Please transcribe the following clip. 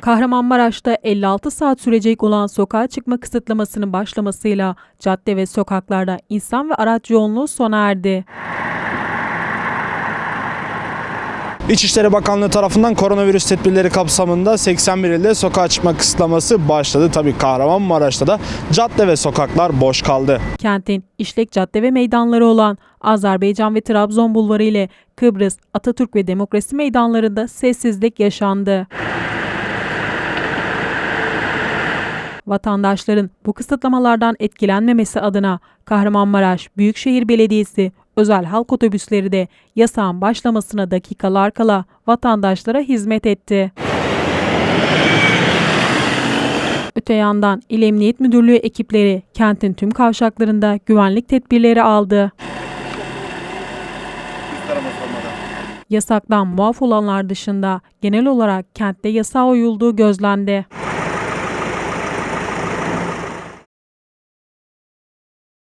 Kahramanmaraş'ta 56 saat sürecek olan sokağa çıkma kısıtlamasının başlamasıyla cadde ve sokaklarda insan ve araç yoğunluğu sona erdi. İçişleri Bakanlığı tarafından koronavirüs tedbirleri kapsamında 81 ilde sokağa çıkma kısıtlaması başladı. Tabii Kahramanmaraş'ta da cadde ve sokaklar boş kaldı. Kentin işlek cadde ve meydanları olan Azerbaycan ve Trabzon bulvarı ile Kıbrıs, Atatürk ve Demokrasi meydanlarında sessizlik yaşandı. Vatandaşların bu kısıtlamalardan etkilenmemesi adına Kahramanmaraş Büyükşehir Belediyesi özel halk otobüsleri de yasağın başlamasına dakikalar kala vatandaşlara hizmet etti. Öte yandan İl Emniyet Müdürlüğü ekipleri kentin tüm kavşaklarında güvenlik tedbirleri aldı. Yasaktan muaf olanlar dışında genel olarak kentte yasağa uyulduğu gözlendi.